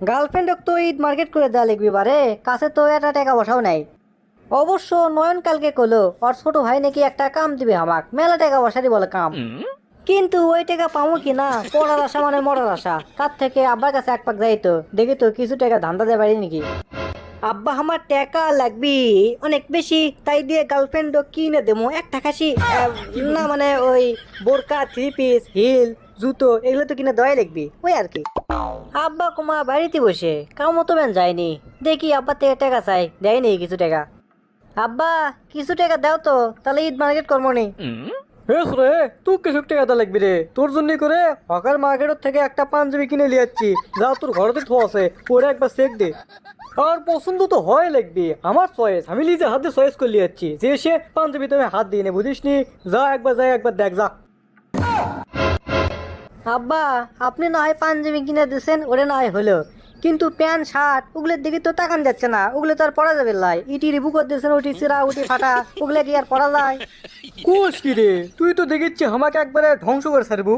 গার্লফ্রেন্ডক তো ঈদ মার্কেট করে দেওয়া লিখবি বারে কাছে তো একটা টাকা বসাও নাই। অবশ্য নয়ন কালকে কলো ওর ছোট ভাই নাকি একটা কাম দিবে আমাক মেলা টাকা বসারি বলে কাম। কিন্তু ওই টাকা পাবো কি না পড়ার আশা মানে মরার আশা। তার থেকে আব্বার কাছে এক পাক যাই তো দেখি তো কিছু টাকা ধান্দা দেওয়া পারি নাকি। আব্বা আমার টাকা লাগবি অনেক বেশি তাই দিয়ে গার্লফ্রেন্ড কিনে দেবো এক টাকাশি। না মানে ওই বোরকা থ্রি পিস হিল জুতো এগুলো তো কিনে দেওয়াই লাগবি ওই আর কি। আব্বা কুমা বাড়িতে বসে কামও তো যায়নি। দেখি আব্বা থেকে টাকা চাই, দেয়নি কিছু টাকা। আব্বা, কিছু টাকা দাও তো, তাহলে ঈদ মার্কেট করব নি। রে, তুই কিছু টাকা লাগবি রে। তোর জন্য করে হকার মার্কেটের থেকে একটা পাঞ্জাবি কিনে নিয়ে যাচ্ছি যা তোর ঘরেতে থো আছে, ওরে একবার চেক দে। আর পছন্দ তো হয় লাগবে, আমার চয়েস আমি নিজে হাতে চয়েস করে নিয়ে যাচ্ছি যে সে পাঞ্জাবিতে আমি হাত দিয়ে নে বুঝিস নি যা একবার যা একবার দেখ, যা। আব্বা আপনি না হয় পাঞ্জাবি কিনে দিয়েছেন ওরে না হয় হলো। কিন্তু প্যান্ট শার্ট ওগুলোর দিকে তো তাকান যাচ্ছে না ওগুলো তো আর পরা যাবে লাই। ইটি রিবু করে দিয়েছেন ওটি চিরা উটি ফাটা ওগুলো কি আর পরা যায়? কোষ কি রে? তুই তো দেখেছি আমাকে একবারে ধ্বংস করে ছাড়বু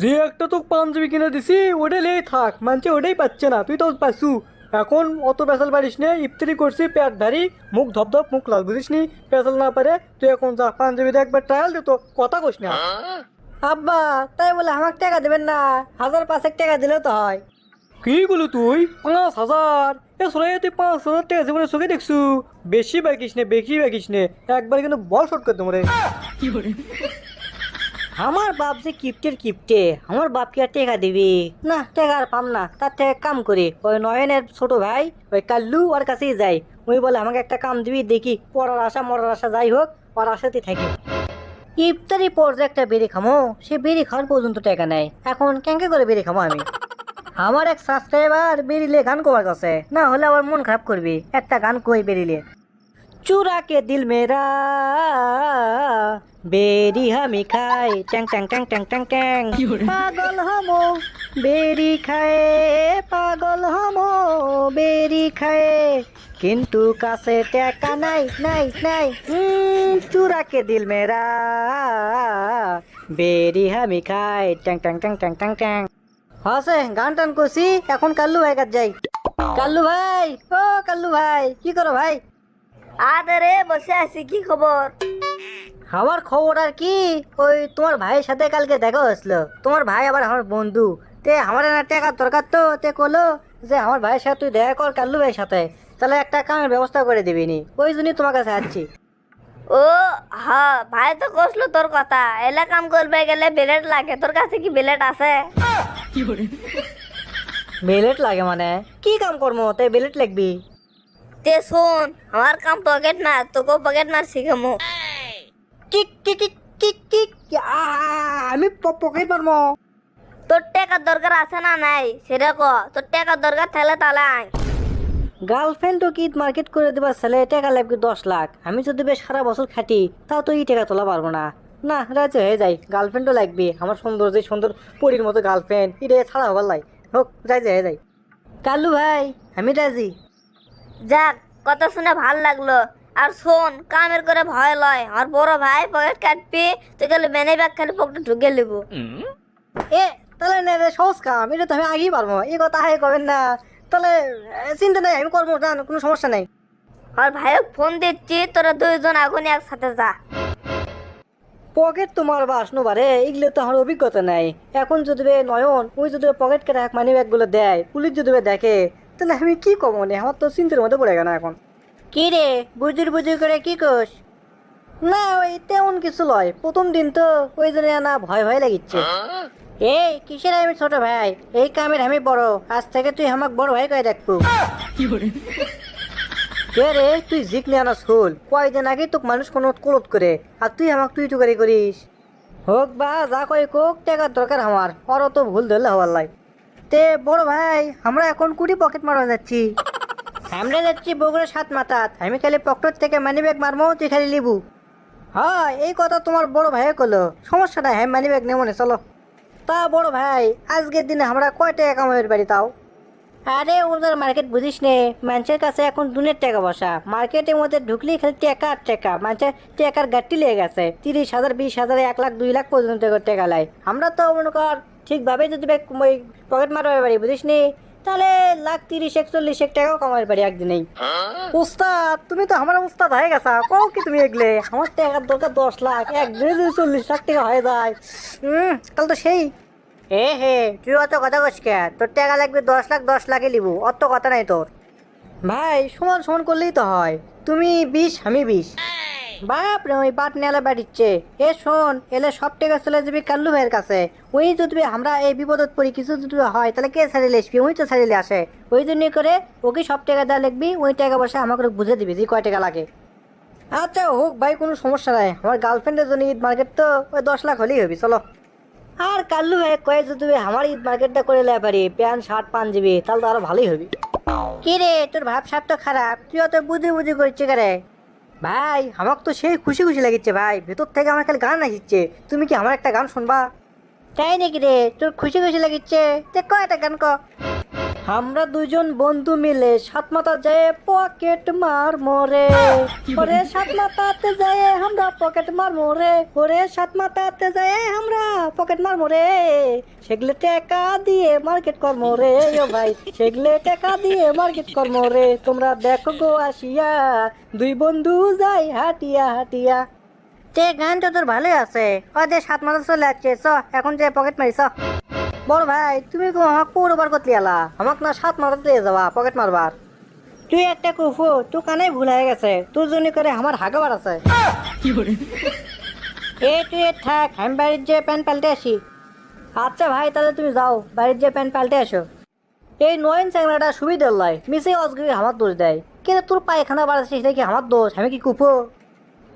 যে একটা তো পাঞ্জাবি কিনে দিছি ওটা লেই থাক মানছে ওটাই পাচ্ছে না তুই তো পাচ্ছু এখন অত পেশাল পারিস নে ইফতারি করছি পেট ধারি মুখ ধপধপ মুখ লাল বুঝিস নি পেশাল না পারে তুই এখন যা পাঞ্জাবিতে একবার ট্রায়াল দে তো কথা কইস না। আব্বা তাই বলে আমাকে টাকা দেবেন না। হাজার পাঁচেক টাকা দিলেও তো হয়। কি বলো তুই? পাঁচ হাজার? এ সরাই তুই পাঁচ হাজার টাকা জীবনে চোখে দেখছু। বেশি বাকিস নে বেশি বাকিস নে। একবার কিন্তু বল শট করে তোমরে আমার বাপ যে কিপ্টের কিপ্টে আমার বাপ কি আর টেকা দিবি? না টেকা আর পাম না তার থেকে কাম করি। ওই নয়নের ছোট ভাই ওই কাল্লু ওর কাছেই যাই। ওই বলে আমাকে একটা কাম দিবি দেখি পড়ার আশা মরার আশা যাই হোক ওর আশাতে থাকি। ইফতারি পর যে একটা বেরি খামো, সে বেরি খাওয়ার পর্যন্ত টাকা নেই। এখন ক্যাঙ্কে করে বেরি খামো আমি। আমার এক সাবস্ক্রাইবার বেরিলে গান করার কাছে। না হলে আবার মন খারাপ করবি। একটা গান কই বেরিলে চুরা কে দিল মেরা বেরি হামি খাই ট্যাং ট্যাং ট্যাং ট্যাং ট্যাং ট্যাং পাগল হামো বেরি খায়ে পাগল হামো বেরি খায়ে কিন্তু কাছে টাকা নাই নাই নাই চুরা কে দিল মেরা বেরি হামি খাই ট্যাং ট্যাং ট্যাং ট্যাং ট্যাং ট্যাং হসে গান টান করছি এখন কাল্লু ভাই কাজ যাই কাল্লু ভাই ও কাল্লু ভাই কি করো ভাই আরে বসে আছি কি খবর? আমার খবর আর কি? ওই তোমার ভাইয়ের সাথে কালকে দেখা হয়েছিল। তোমার ভাই আবার আমার বন্ধু। তে আমার না টাকা দরকার তো তে কলো যে আমার ভাইয়ের সাথে তুই দেখা কর কাল্লু ভাইয়ের সাথে। তাহলে একটা কামের ব্যবস্থা করে দিবি নি। ওই জন্যই তোমার কাছে আসছি। ও হ্যাঁ ভাই তো কষলো তোর কথা। এলা কাম করবে গেলে বেলেট লাগে। তোর কাছে কি বেলেট আছে? বেলেট লাগে মানে? কি কাম করব তাই বেলেট লাগবি? তে শোন আমার কাম পকেট না তোকেও পকেট মার শিখামো। কি কি কি কি আমি পকেট মারবো তোর টাকার দরকার আছে না নাই? সেটা ক তোর টাকার দরকার থাকলে তাহলে আয়। গার্লফ্রেন্ডও কি মার্কেট করে দেবার ছেলে টাকা লাগবে দশ লাখ। আমি যদি বেশ সারা বছর খাটি তাও তো এই টাকা তোলা পারব না। না রাজি হয়ে যাই গার্লফ্রেন্ডও লাগবে। আমার সুন্দর যে সুন্দর পরীর মতো গার্লফ্রেন্ড এটা ছাড়া হবার লাই। হোক রাজি হয়ে যাই। কালু ভাই আমি রাজি। যাক কথা শুনে ভালো লাগল। আর শোন কামের করে ভয় লয়। আর বড় ভাই পকেট কাটবি তুই গেলে মেনে ব্যাগ খালি পকেটে ঢুকে নেব। এ তাহলে না রে সহজ কাম। এটা তো আমি আগেই পারব। এই কথা হাই করবেন না। তাহলে চিন্তা নাই আমি করব না কোনো সমস্যা নাই। আর ভাই ফোন দিচ্ছি তোরা দুইজন আগুন একসাথে যা। পকেট তোমার বাস নোবারে এগুলো তো আমার অভিজ্ঞতা নাই। এখন যদি নয়ন ওই যদি পকেট কেটে মানি ব্যাগগুলো দেয় পুলিশ যদি দেখে তাহলে আমি কি কমো নে আমার তো চিন্তার মধ্যে পড়ে গেল এখন। কি রে? বুজুর বুজুর করে কি কোস? না ওই তেমন কিছু লয়। প্রথম দিন তো ওই জন্য না ভয় ভয় লাগিচ্ছে। এই কিসের আমি ছোট ভাই? এই কামের আমি বড়। আজ থেকে তুই আমাকে বড় ভাই করে দেখব। কে রে? তুই জিকলি আনা স্কুল। কয়দিন আগে তোকে মানুষ কোনো কলত করে। আর তুই আমাকে তুই টুকারি করিস। হোক বা যা কই কোক টাকার দরকার আমার। ওরও তো ভুল ধরলে হওয়ার লাই। তে, বড় ভাই, আমরা এখন কুড়ি পকেট মারা যাচ্ছি। আমরা যাচ্ছি বগুড়া সাত মাথাত আমি খালি পকেট থেকে মানি ব্যাগ মারবো, তুই খালি লিবু হ্যাঁ এই কথা তোমার বড় ভাই কলো। সমস্যা নাই হ্যাঁ মানি ব্যাগ নেমনে চলো। তা বড় ভাই, আজকের দিনে আমরা কয়টা টাকা বাড়ি তাও? আরে ওদের মার্কেট বুঝিস নে, মানুষের কাছে এখন দুনের টাকা বসা। মার্কেটের মধ্যে ঢুকলেই খালি টাকা আর টাকা। মানুষের টাকার গাঠটি লেগে গেছে। তিরিশ হাজার, বিশ হাজার, এক লাখ, দুই লাখ পর্যন্ত টাকা লাই। আমরা তো মনে কর ঠিকভাবে যদি ওই পকেট মারবার পারি, বুঝিস নি? তাহলে লাখ তিরিশ, একচল্লিশ, এক টাকাও কামাই পারি একদিনেই। উস্তাদ, তুমি তো আমার উস্তাদ হয়ে গেছা। কও কি তুমি এগলে? আমার টাকার দরকার দশ লাখ, একদিনে যদি চল্লিশ লাখ টাকা হয়ে যায়। তাহলে তো সেই এ হে, তুই অত কথা কস কে? তোর টাকা লাগবে দশ লাখ, দশ লাখে লিবু। অত কথা নাই তোর। ভাই, সমান সমান করলেই তো হয়। তুমি বিশ আমি বিশ বাপ রে, ওই বাট নেলা বাড়িচ্ছে। এ শোন, এলে সব টাকা চলে যাবি কাল্লু ভাইয়ের কাছে। ওই যদি আমরা এই বিপদত পড়ি, কিছু যদি হয়, তাহলে কে ছাড়িলে আসবি? ওই তো ছাড়িলে আসে। ওই জন্যই করে ওকে সব টাকা দেওয়া লিখবি ওই টাকা বসে আমাকে বুঝে দিবি যে কয় টাকা লাগে। আচ্ছা হোক ভাই, কোনো সমস্যা নাই। আমার গার্লফ্রেন্ডের জন্য ঈদ মার্কেট তো ওই দশ লাখ হলেই হবি, চলো। আর কাল্লু ভাই কয়ে যে তুমি আমার ঈদ মার্কেটটা করে লে পারি প্যান্ট শার্ট পান পাঞ্জাবি তাহলে তো আরও ভালোই হবে। কি রে তোর ভাব সাপ তো খারাপ তুই অত বুঝে বুঝে করছিস রে ভাই আমার তো সেই খুশি খুশি লাগিচ্ছে ভাই ভেতর থেকে আমার খালি গান আসিচ্ছে তুমি কি আমার একটা গান শুনবা? তাই নাকি রে তোর খুশি খুশি লাগিচ্ছে? তে ক একটা গান ক। আমরা দুজন বন্ধু মিলে সাত মাথা যায় পকেট মার মোরে। ওরে সাত মাথাতে যায় আমরা পকেট মার মোরে। ওরে সাত মাথাতে যায় আমরা পকেট মার মোরে। সেগুলো টাকা দিয়ে মার্কেট কর মোরে, ও ভাই। সেগুলো টাকা দিয়ে মার্কেট কর মোরে। তোমরা দেখো গো আসিয়া, দুই বন্ধু যাই হাটিয়া হাটিয়া। তে গানটা তোর ভালোই আছে ওদের সাত মাথা চলে যাচ্ছে চ, এখন যে পকেট মারিস বড় ভাই তুমি কো আমাক পুরোবার করতে আলা আমাক না সাত মাথা দিয়ে যাবা পকেট মারবার। তুই একটা কুফু তুই কানে ভুল হয়ে গেছে। তোর জন্য করে আমার হাগাবার আছে। এ তুই থাক আমি বাড়ির যে প্যান্ট পাল্টে আসি। আচ্ছা ভাই তাহলে তুমি যাও বাড়ির যে প্যান্ট পাল্টে আসো। এই নয়ন চ্যাংরাটা সুবিধার লয় মিসে অজগরি আমার দোষ দেয়। কিন্তু তোর পায়খানা বাড়াচ্ছিস নাকি আমার দোষ আমি কি কুপো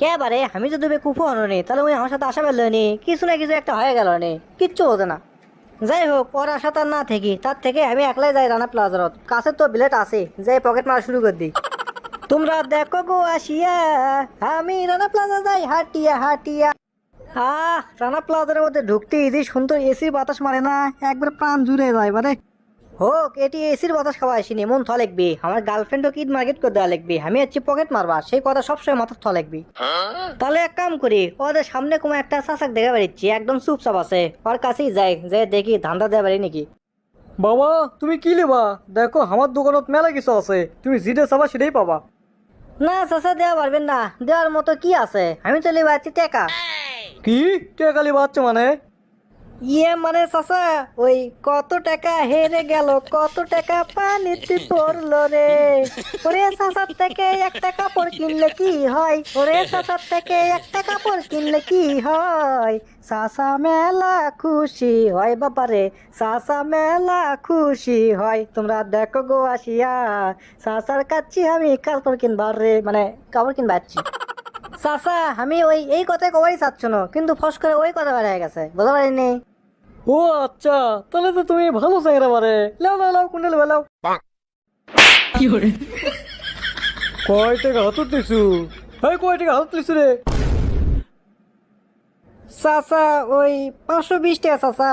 কে বারে আমি যদি কুপো হনো নি তাহলে ওই আমার সাথে আসা পেল নি কিছু না কিছু একটা হয়ে গেল নি কিচ্ছু হতো না। যাই হোক ওর আশা না থেকে, তার থেকে আমি একলাই যাই রানা প্লাজারত। কাছে তো বিলেট আছে, যাই পকেট মারা শুরু করে দিই। তোমরা দেখো গো আসিয়া, আমি রানা প্লাজা যাই, হাটিয়া হাটিয়া। আহ, রানা প্লাজার মধ্যে ঢুকতে যে সুন্দর এসির বাতাস মারে না, একবার প্রাণ জুড়ে যায় মানে হোক এটি এসির বাতাস খাওয়া আসিনি মন থ লিখবি। আমার গার্লফ্রেন্ডও ঈদ মার্কেট করে দেওয়া লিখবি? আমি হচ্ছে পকেট মারবা সেই কথা সবসময় মাথা থ লিখবি। তাহলে এক কাম করি ওদের সামনে কোনো একটা চাচাক দেখা বেরিচ্ছি একদম চুপচাপ আছে। ওর কাছেই যাই যে দেখি ধান্দা দেওয়া পারি নাকি। বাবা তুমি কি নেবা দেখো আমার দোকানত মেলা কিছু আছে তুমি যেটা চাবা সেটাই পাবা। না চাচা দেওয়া পারবেন না দেওয়ার মতো কি আছে? আমি তো লিবা আছি টাকা। কি? টেকালি বাচ্চা মানে? ইয়ে মানে চাচা, ওই কত টাকা হেরে গেল, কত টাকা পানিতে পড়ল রে। ওরে চাচার থেকে একটা কাপড় কিনলে কি হয়? ওরে চাচার থেকে একটা কাপড় কিনলে কি হয়? চাচা মেলা খুশি হয়, বাবারে। চাচা মেলা খুশি হয়, তোমরা দেখো গো আসিয়া। চাচার কাচ্ছি আমি কাপড় কিনবার রে মানে কাপড় কিনবাচ্ছি চাচা আমি ওই এই কথাই কবাই চাচ্ছ না কিন্তু ফস করে ওই কথা বেড়ে গেছে বুঝতে পারিনি। ও আচ্ছা তাহলে তো তুমি ভালো চ্যাংরা বারে লাও লাও লাও কুন্ডে লেবে লাও কয় টাকা হাতত দিছু? এই কয় টাকা হাতত লিছু রে? চাচা ওই পাঁচশো বিশ টাকা চাচা।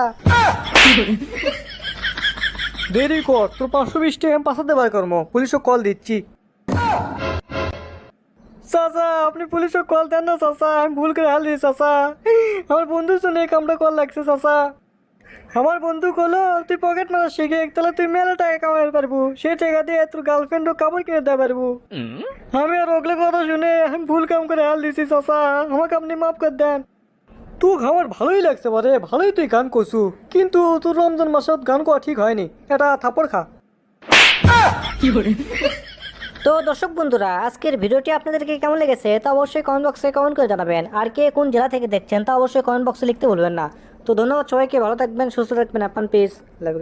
দেরি কর তোর পাঁচশো বিশ টাকা আমি পাঠাতে বার কর্ম পুলিশও কল দিচ্ছি। চাচা, আপনি পুলিশও কল দেন না চাচা, আমি ভুল করে হাল দিই চাচা। আমার জন্য এই কামটা কল লাগছে চাচা। আমার বন্ধু কলো তুই পকেট মারা শিখে, তাহলে তুই মেলা টাকা কামাই পারব। সে টাকা দিয়ে তোর গার্লফ্রেন্ডও কাপড় কিনে দিতে পারব। আমি আর ওগুলো কথা শুনে আমি ভুল কাম করে হাল দিছি চাচা। আমাকে আপনি মাফ করে দেন। তুক আমার ভালোই লাগছে বারে, ভালোই তুই গান করছু। কিন্তু তোর রমজান মাসত গান করা ঠিক হয়নি। এটা থাপড় খা। তো দর্শক বন্ধুরা, আজকের ভিডিওটি আপনাদেরকে কেমন লেগেছে তা অবশ্যই কমেন্ট বক্সে কমেন্ট করে জানাবেন। আর কে কোন জেলা থেকে দেখছেন তা অবশ্যই কমেন্ট বক্সে লিখতে ভুলবেন না। তো ধন্যবাদ সবাইকে, ভালো থাকবেন, সুস্থ থাকবেন আপনার পিস লাভ